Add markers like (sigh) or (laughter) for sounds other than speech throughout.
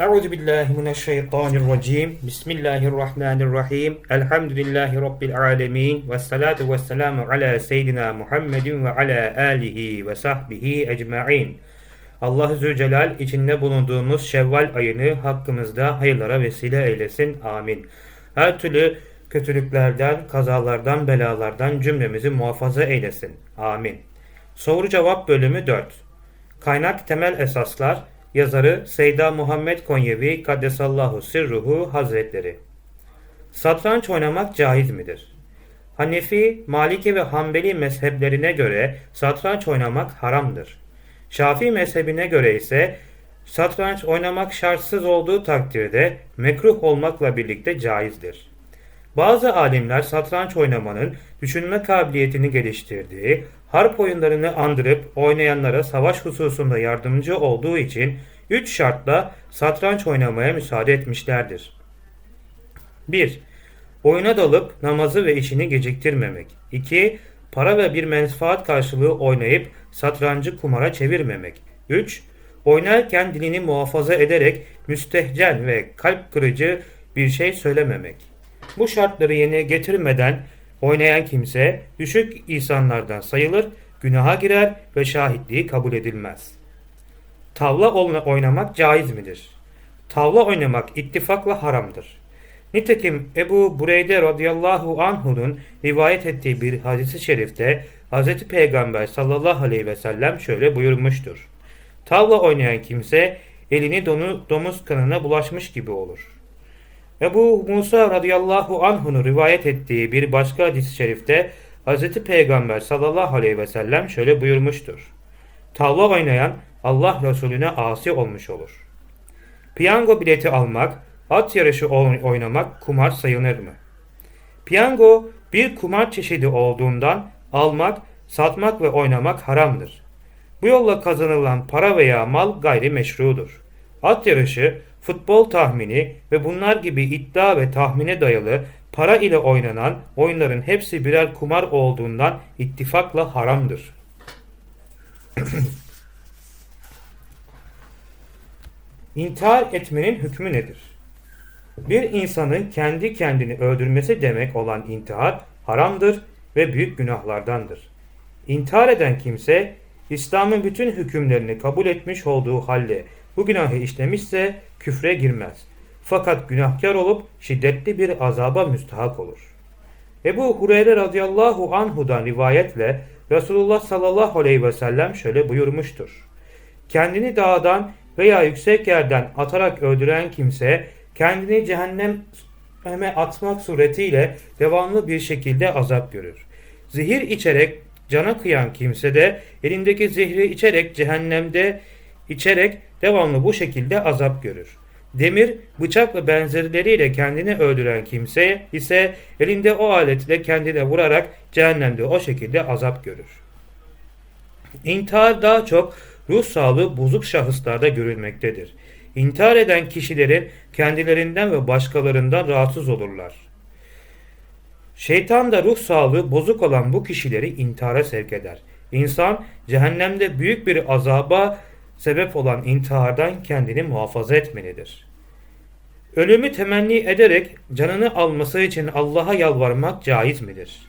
Euzu billahi mineşşeytanirracim. Bismillahirrahmanirrahim. Elhamdülillahi rabbil alamin ve salatu vesselamu ala seyyidina Muhammedin ve ala alihi ve sahbihi ecmaîn. Allah Zülcelal içinde bulunduğumuz Şevval ayını hakkımızda hayırlara vesile eylesin. Amin. Her türlü kötülüklerden, kazalardan, belalardan cümlemizi muhafaza eylesin. Amin. Soru cevap bölümü 4. Kaynak temel esaslar Yazarı Seyda Muhammed Konyevi Kaddesallahu Sirruhu Hazretleri Satranç oynamak caiz midir? Hanefi, Maliki ve Hanbeli mezheplerine göre satranç oynamak haramdır. Şafii mezhebine göre ise satranç oynamak şartsız olduğu takdirde mekruh olmakla birlikte caizdir. Bazı alimler satranç oynamanın düşünme kabiliyetini geliştirdiği, harp oyunlarını andırıp oynayanlara savaş hususunda yardımcı olduğu için üç şartla satranç oynamaya müsaade etmişlerdir. 1. Oyuna dalıp namazı ve işini geciktirmemek. 2. Para ve bir menfaat karşılığı oynayıp satrancı kumara çevirmemek. 3. Oynarken dilini muhafaza ederek müstehcen ve kalp kırıcı bir şey söylememek. Bu şartları yerine getirmeden oynayan kimse düşük insanlardan sayılır, günaha girer ve şahitliği kabul edilmez. Tavla oynamak caiz midir? Tavla oynamak ittifakla haramdır. Nitekim Ebu Bureyde radıyallahu anhu'nun rivayet ettiği bir hadisi şerifte Hz. Peygamber sallallahu aleyhi ve sellem şöyle buyurmuştur. Tavla oynayan kimse elini donu, domuz kanına bulaşmış gibi olur. Ebu Musa radıyallahu anhu'nun rivayet ettiği bir başka hadis-i şerifte Hz. Peygamber sallallahu aleyhi ve sellem şöyle buyurmuştur. Tavla oynayan Allah Resulüne asi olmuş olur. Piyango bileti almak, at yarışı oynamak kumar sayılır mı? Piyango bir kumar çeşidi olduğundan almak, satmak ve oynamak haramdır. Bu yolla kazanılan para veya mal gayri meşrudur. At yarışı, futbol tahmini ve bunlar gibi iddia ve tahmine dayalı para ile oynanan oyunların hepsi birer kumar olduğundan ittifakla haramdır. (clears throat) İntihar etmenin hükmü nedir? Bir insanın kendi kendini öldürmesi demek olan intihar haramdır ve büyük günahlardandır. İntihar eden kimse İslam'ın bütün hükümlerini kabul etmiş olduğu halde bu günahı işlemişse küfre girmez. Fakat günahkar olup şiddetli bir azaba müstahak olur. Ebu Hureyre radıyallahu anhudan rivayetle Resulullah sallallahu aleyhi ve sellem şöyle buyurmuştur. Kendini dağdan veya yüksek yerden atarak öldüren kimse kendini cehenneme atmak suretiyle devamlı bir şekilde azap görür. Zehir içerek cana kıyan kimse de elindeki zehri içerek cehennemde içerek devamlı bu şekilde azap görür. Demir, bıçak ve benzerleriyle kendini öldüren kimse ise elinde o aletle kendine vurarak cehennemde o şekilde azap görür. İntihar daha çok ruh sağlığı bozuk şahıslarda görülmektedir. İntihar eden kişilerin kendilerinden ve başkalarından rahatsız olurlar. Şeytan da ruh sağlığı bozuk olan bu kişileri intihara sevk eder. İnsan cehennemde büyük bir azaba sebep olan intihardan kendini muhafaza etmelidir. Ölümü temenni ederek canını alması için Allah'a yalvarmak caiz midir?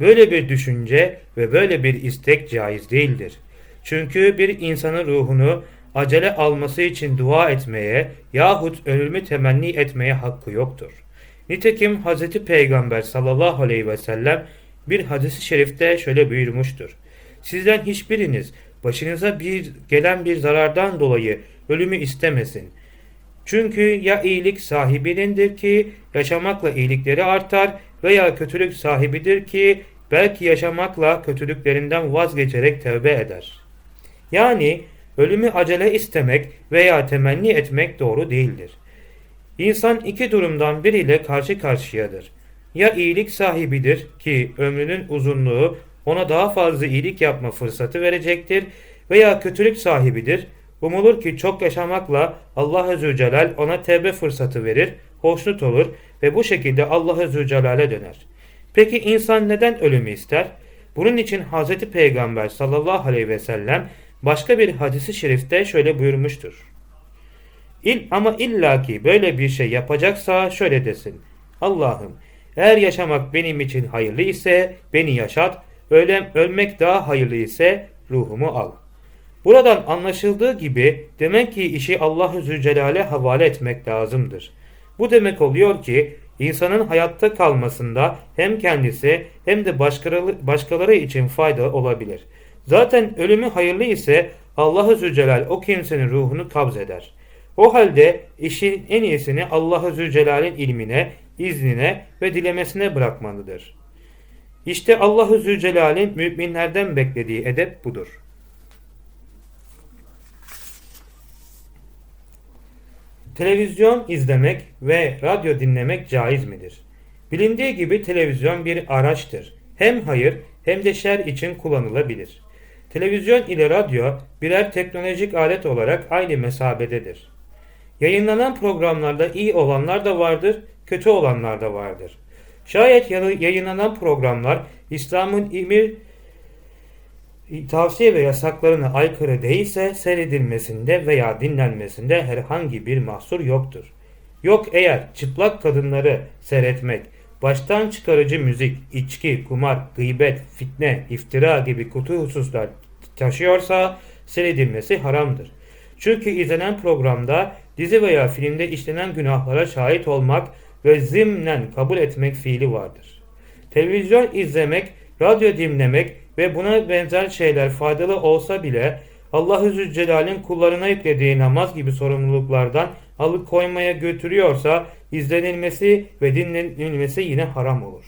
Böyle bir düşünce ve böyle bir istek caiz değildir. Çünkü bir insanın ruhunu acele alması için dua etmeye yahut ölümü temenni etmeye hakkı yoktur. Nitekim Hz. Peygamber sallallahu aleyhi ve sellem bir hadisi şerifte şöyle buyurmuştur. Sizden hiçbiriniz başınıza bir gelen bir zarardan dolayı ölümü istemesin. Çünkü ya iyilik sahibinindir ki yaşamakla iyilikleri artar veya kötülük sahibidir ki belki yaşamakla kötülüklerinden vazgeçerek tevbe eder. Yani ölümü acele istemek veya temenni etmek doğru değildir. İnsan iki durumdan biriyle karşı karşıyadır. Ya iyilik sahibidir ki ömrünün uzunluğu ona daha fazla iyilik yapma fırsatı verecektir veya kötülük sahibidir. Umulur ki çok yaşamakla Allah Azze Celal ona tevbe fırsatı verir, hoşnut olur ve bu şekilde Allah Azze Celal'e döner. Peki insan neden ölümü ister? Bunun için Hz. Peygamber sallallahu aleyhi ve sellem başka bir hadisi şerifte şöyle buyurmuştur. İl, ama illaki böyle bir şey yapacaksa şöyle desin. Allah'ım eğer yaşamak benim için hayırlı ise beni yaşat, ölem, ölmek daha hayırlı ise ruhumu al. Buradan anlaşıldığı gibi demek ki işi Allahu Zülcelal'e havale etmek lazımdır. Bu demek oluyor ki insanın hayatta kalmasında hem kendisi hem de başkaları için fayda olabilir. Zaten ölümü hayırlı ise Allahu Zülcelal o kimsenin ruhunu kabz eder. O halde işin en iyisini Allahu Zülcelal'in ilmine, iznine ve dilemesine bırakmalıdır. İşte Allahu Zülcelal'in müminlerden beklediği edep budur. Televizyon izlemek ve radyo dinlemek caiz midir? Bilindiği gibi televizyon bir araçtır. Hem hayır hem de şer için kullanılabilir. Televizyon ile radyo birer teknolojik alet olarak aynı mesabededir. Yayınlanan programlarda iyi olanlar da vardır, kötü olanlar da vardır. Şayet yayınlanan programlar İslam'ın emir tavsiye ve yasaklarına aykırı değilse seyredilmesinde veya dinlenmesinde herhangi bir mahsur yoktur. Yok eğer çıplak kadınları seyretmek, baştan çıkarıcı müzik, içki, kumar, gıybet, fitne, iftira gibi kutu hususlar taşıyorsa seyredilmesi haramdır. Çünkü izlenen programda dizi veya filmde işlenen günahlara şahit olmak ve zimnen kabul etmek fiili vardır. Televizyon izlemek, radyo dinlemek ve buna benzer şeyler faydalı olsa bile Allah-u Zülcelal'in kullarına yüklediği namaz gibi sorumluluklardan alıkoymaya götürüyorsa izlenilmesi ve dinlenilmesi yine haram olur.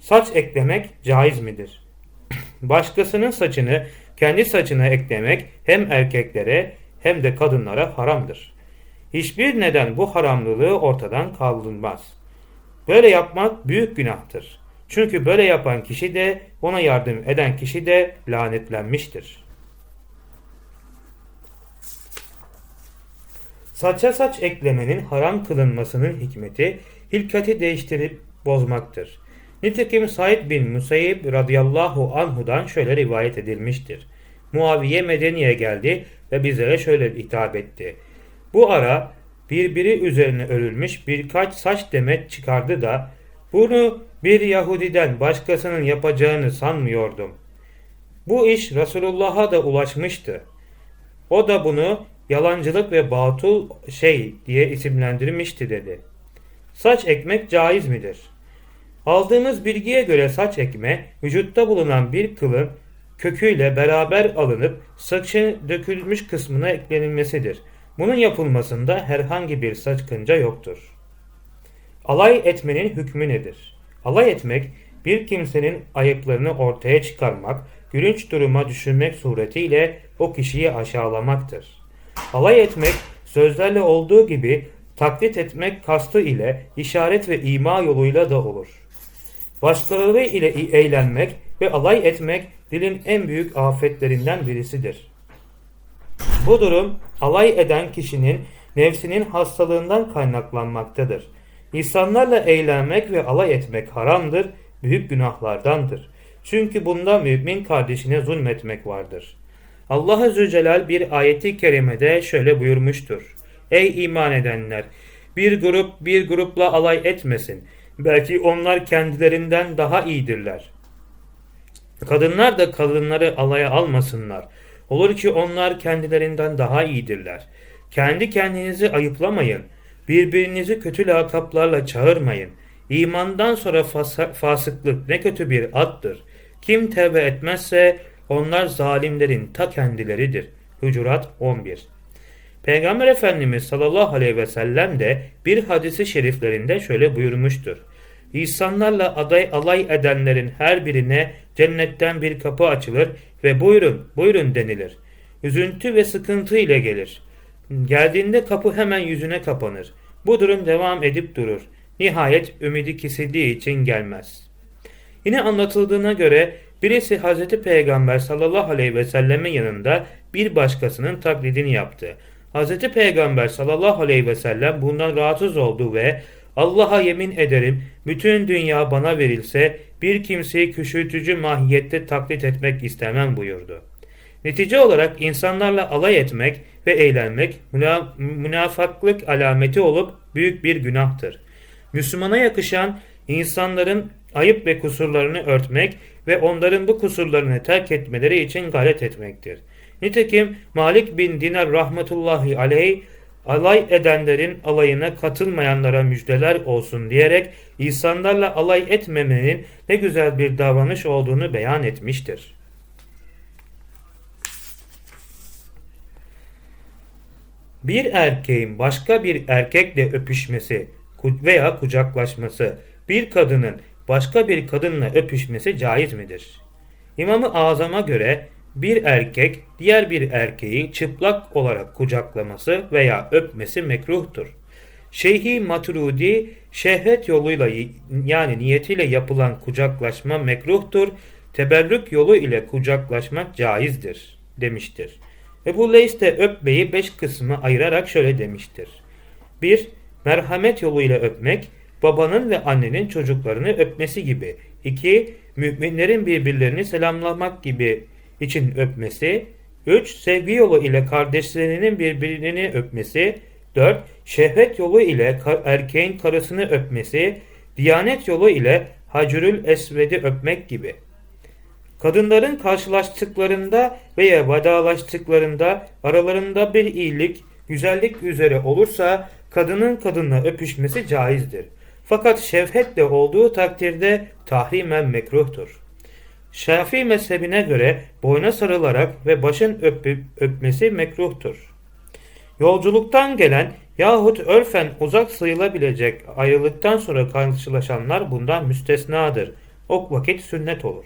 Saç eklemek caiz midir? (clears throat) Başkasının saçını kendi saçına eklemek hem erkeklere hem de kadınlara haramdır. Hiçbir neden bu haramlılığı ortadan kaldırmaz. Böyle yapmak büyük günahtır. Çünkü böyle yapan kişi de ona yardım eden kişi de lanetlenmiştir. Saça saç eklemenin haram kılınmasının hikmeti hilkati değiştirip bozmaktır. Nitekim Said bin Musayyib radıyallahu anhudan şöyle rivayet edilmiştir. Muaviye Medeni'ye geldi ve bizlere şöyle hitap etti. Bu ara birbiri üzerine örülmüş birkaç saç demet çıkardı da bunu bir Yahudiden başkasının yapacağını sanmıyordum. Bu iş Resulullah'a da ulaşmıştı. O da bunu yalancılık ve batıl şey diye isimlendirmişti dedi. Saç ekmek caiz midir? Aldığımız bilgiye göre saç ekme vücutta bulunan bir kılın köküyle beraber alınıp saçın dökülmüş kısmına eklenilmesidir. Bunun yapılmasında herhangi bir sakınca yoktur. Alay etmenin hükmü nedir? Alay etmek bir kimsenin ayıplarını ortaya çıkarmak, gülünç duruma düşürmek suretiyle o kişiyi aşağılamaktır. Alay etmek sözlerle olduğu gibi taklit etmek kastı ile işaret ve ima yoluyla da olur. Başkaları ile eğlenmek ve alay etmek dilin en büyük afetlerinden birisidir. Bu durum alay eden kişinin nefsinin hastalığından kaynaklanmaktadır. İnsanlarla eğlenmek ve alay etmek haramdır, büyük günahlardandır. Çünkü bunda mümin kardeşine zulmetmek vardır. Allah Azze Celal bir ayeti kerimede şöyle buyurmuştur. Ey iman edenler! Bir grup bir grupla alay etmesin. Belki onlar kendilerinden daha iyidirler. Kadınlar da kadınları alaya almasınlar. Olur ki onlar kendilerinden daha iyidirler. Kendi kendinizi ayıplamayın. Birbirinizi kötü lakaplarla çağırmayın. İmandan sonra fas fasıklık ne kötü bir attır. Kim tevbe etmezse onlar zalimlerin ta kendileridir. Hucurat 11 Peygamber Efendimiz sallallahu aleyhi ve sellem de bir hadisi şeriflerinde şöyle buyurmuştur. İnsanlarla aday alay edenlerin her birine cennetten bir kapı açılır ve buyurun buyurun denilir. Üzüntü ve sıkıntı ile gelir. Geldiğinde kapı hemen yüzüne kapanır. Bu durum devam edip durur. Nihayet ümidi kesildiği için gelmez. Yine anlatıldığına göre birisi Hz. Peygamber sallallahu aleyhi ve sellemin yanında bir başkasının taklidini yaptı. Hz. Peygamber sallallahu aleyhi ve sellem bundan rahatsız oldu ve Allah'a yemin ederim bütün dünya bana verilse bir kimseyi küçültücü mahiyette taklit etmek istemem buyurdu. Netice olarak insanlarla alay etmek ve eğlenmek müna- münafaklık alameti olup büyük bir günahtır. Müslümana yakışan insanların ayıp ve kusurlarını örtmek ve onların bu kusurlarını terk etmeleri için gayret etmektir. Nitekim Malik bin Dinar rahmetullahi aleyh alay edenlerin alayına katılmayanlara müjdeler olsun diyerek insanlarla alay etmemenin ne güzel bir davranış olduğunu beyan etmiştir. Bir erkeğin başka bir erkekle öpüşmesi veya kucaklaşması, bir kadının başka bir kadınla öpüşmesi caiz midir? İmam-ı Azam'a göre bir erkek diğer bir erkeği çıplak olarak kucaklaması veya öpmesi mekruhtur. Şeyhi Maturudi şehvet yoluyla yani niyetiyle yapılan kucaklaşma mekruhtur. Teberrük yolu ile kucaklaşmak caizdir demiştir. Ebu Leys de öpmeyi beş kısmı ayırarak şöyle demiştir. 1. Merhamet yoluyla öpmek, babanın ve annenin çocuklarını öpmesi gibi. 2. Müminlerin birbirlerini selamlamak gibi için öpmesi. 3. Sevgi yolu ile kardeşlerinin birbirini öpmesi. 4. Şehvet yolu ile erkeğin karısını öpmesi. Diyanet yolu ile Hacürül Esved'i öpmek gibi. Kadınların karşılaştıklarında veya vedalaştıklarında aralarında bir iyilik, güzellik üzere olursa kadının kadınla öpüşmesi caizdir. Fakat şevhetle olduğu takdirde tahrimen mekruhtur. Şafii mezhebine göre boyna sarılarak ve başın öpüp öpmesi mekruhtur. Yolculuktan gelen yahut örfen uzak sayılabilecek ayrılıktan sonra karşılaşanlar bundan müstesnadır. O vakit sünnet olur.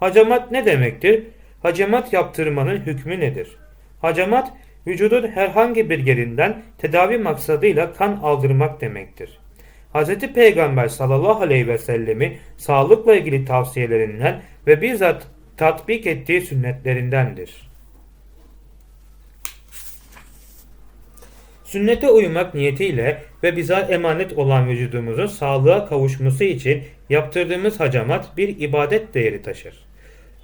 Hacamat ne demektir? Hacamat yaptırmanın hükmü nedir? Hacamat, vücudun herhangi bir yerinden tedavi maksadıyla kan aldırmak demektir. Hz. Peygamber sallallahu aleyhi ve sellemi sağlıkla ilgili tavsiyelerinden ve bizzat tatbik ettiği sünnetlerindendir. Sünnete uymak niyetiyle ve bize emanet olan vücudumuzun sağlığa kavuşması için yaptırdığımız hacamat bir ibadet değeri taşır.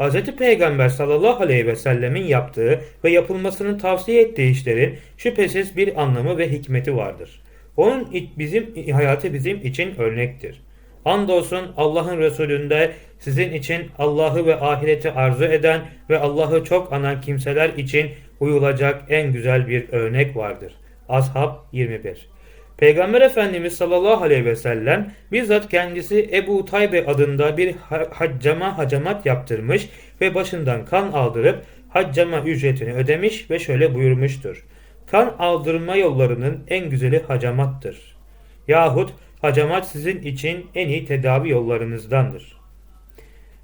Hz. Peygamber sallallahu aleyhi ve sellemin yaptığı ve yapılmasını tavsiye ettiği işlerin şüphesiz bir anlamı ve hikmeti vardır. Onun bizim hayatı bizim için örnektir. Andolsun Allah'ın Resulünde sizin için Allah'ı ve ahireti arzu eden ve Allah'ı çok anan kimseler için uyulacak en güzel bir örnek vardır. Ashab 21 Peygamber Efendimiz sallallahu aleyhi ve sellem bizzat kendisi Ebu Taybe adında bir haccama hacamat yaptırmış ve başından kan aldırıp haccama ücretini ödemiş ve şöyle buyurmuştur. Kan aldırma yollarının en güzeli hacamattır. Yahut hacamat sizin için en iyi tedavi yollarınızdandır.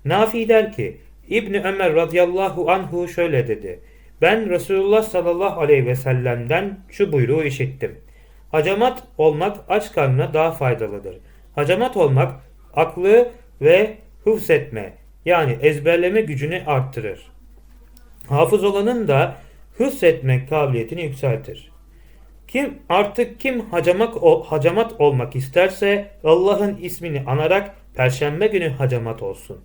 Nafi der ki İbni Ömer radıyallahu anhu şöyle dedi. Ben Resulullah sallallahu aleyhi ve sellem'den şu buyruğu işittim. Hacamat olmak aç karnına daha faydalıdır. Hacamat olmak aklı ve hıfzetme yani ezberleme gücünü arttırır. Hafız olanın da hıfzetmek kabiliyetini yükseltir. Kim artık kim hacamak hacamat olmak isterse Allah'ın ismini anarak perşembe günü hacamat olsun.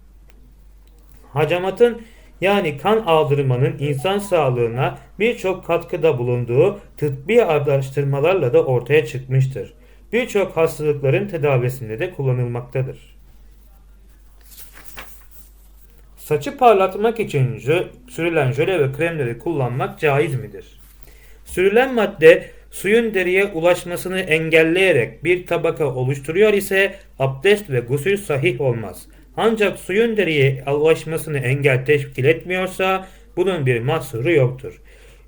Hacamatın yani kan aldırmanın insan sağlığına birçok katkıda bulunduğu tıbbi araştırmalarla da ortaya çıkmıştır. Birçok hastalıkların tedavisinde de kullanılmaktadır. Saçı parlatmak için jö, sürülen jöle ve kremleri kullanmak caiz midir? Sürülen madde suyun deriye ulaşmasını engelleyerek bir tabaka oluşturuyor ise abdest ve gusül sahih olmaz. Ancak suyun deriye ulaşmasını engel teşkil etmiyorsa bunun bir mahsuru yoktur.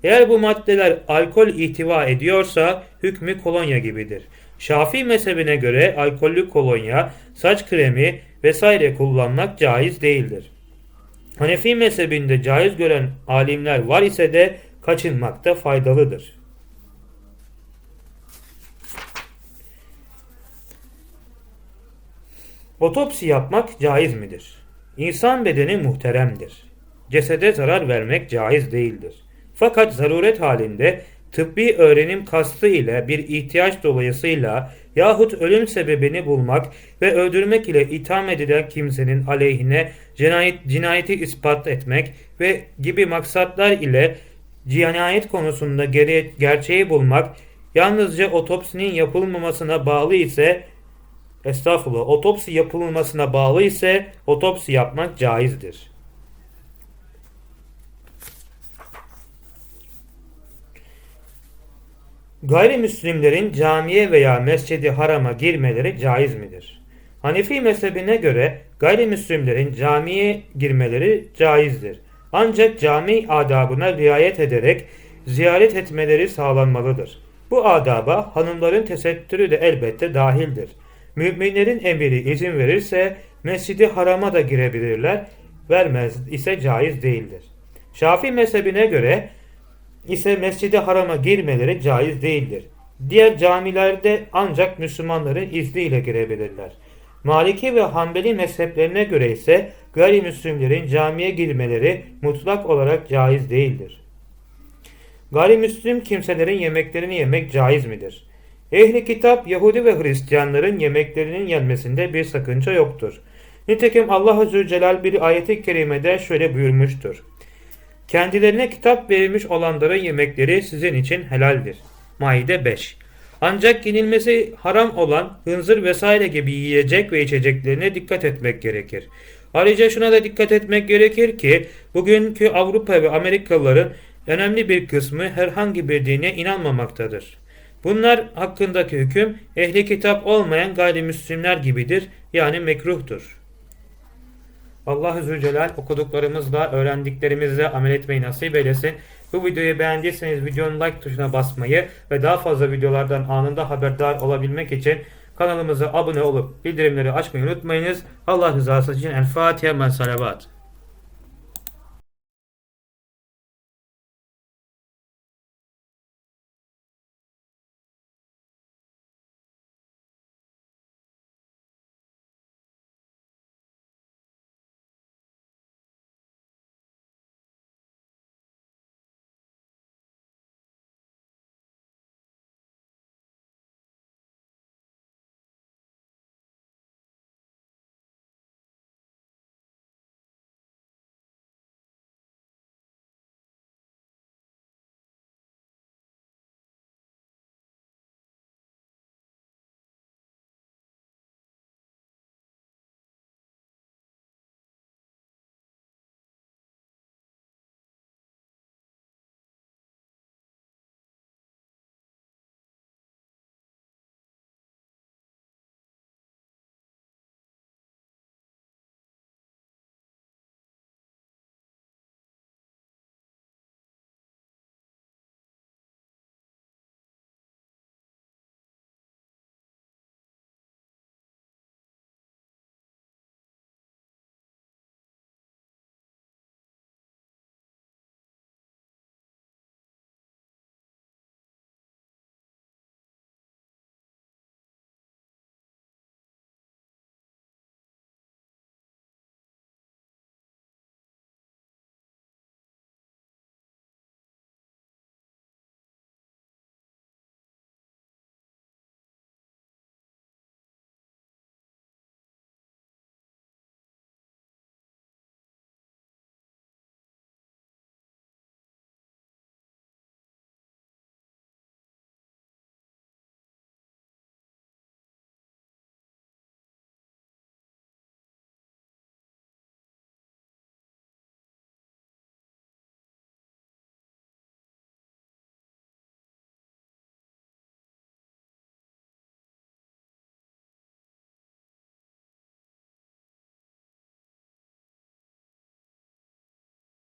Eğer bu maddeler alkol ihtiva ediyorsa hükmü kolonya gibidir. Şafii mezhebine göre alkollü kolonya, saç kremi vesaire kullanmak caiz değildir. Hanefi mezhebinde caiz gören alimler var ise de kaçınmakta faydalıdır. Otopsi yapmak caiz midir? İnsan bedeni muhteremdir. Cesede zarar vermek caiz değildir. Fakat zaruret halinde tıbbi öğrenim kastı ile bir ihtiyaç dolayısıyla yahut ölüm sebebini bulmak ve öldürmek ile itham edilen kimsenin aleyhine cinayet, cinayeti ispat etmek ve gibi maksatlar ile cinayet konusunda gere- gerçeği bulmak yalnızca otopsinin yapılmamasına bağlı ise estağfurullah otopsi yapılmasına bağlı ise otopsi yapmak caizdir. Gayrimüslimlerin camiye veya mescidi harama girmeleri caiz midir? Hanefi mezhebine göre gayrimüslimlerin camiye girmeleri caizdir. Ancak cami adabına riayet ederek ziyaret etmeleri sağlanmalıdır. Bu adaba hanımların tesettürü de elbette dahildir. Müminlerin emiri izin verirse mescidi harama da girebilirler, vermez ise caiz değildir. Şafii mezhebine göre ise mescidi harama girmeleri caiz değildir. Diğer camilerde ancak Müslümanların izniyle girebilirler. Maliki ve Hanbeli mezheplerine göre ise gayrimüslimlerin camiye girmeleri mutlak olarak caiz değildir. Gayrimüslim kimselerin yemeklerini yemek caiz midir? Ehli kitap Yahudi ve Hristiyanların yemeklerinin yenmesinde bir sakınca yoktur. Nitekim Allah Zülcelal bir ayeti kerimede şöyle buyurmuştur. Kendilerine kitap verilmiş olanların yemekleri sizin için helaldir. Maide 5 Ancak yenilmesi haram olan hınzır vesaire gibi yiyecek ve içeceklerine dikkat etmek gerekir. Ayrıca şuna da dikkat etmek gerekir ki bugünkü Avrupa ve Amerikalıların önemli bir kısmı herhangi bir dine inanmamaktadır. Bunlar hakkındaki hüküm ehli kitap olmayan gayrimüslimler gibidir yani mekruhtur. Allah-u Zülcelal okuduklarımızla, öğrendiklerimizle amel etmeyi nasip eylesin. Bu videoyu beğendiyseniz videonun like tuşuna basmayı ve daha fazla videolardan anında haberdar olabilmek için kanalımıza abone olup bildirimleri açmayı unutmayınız. Allah rızası için El Fatiha men salavat.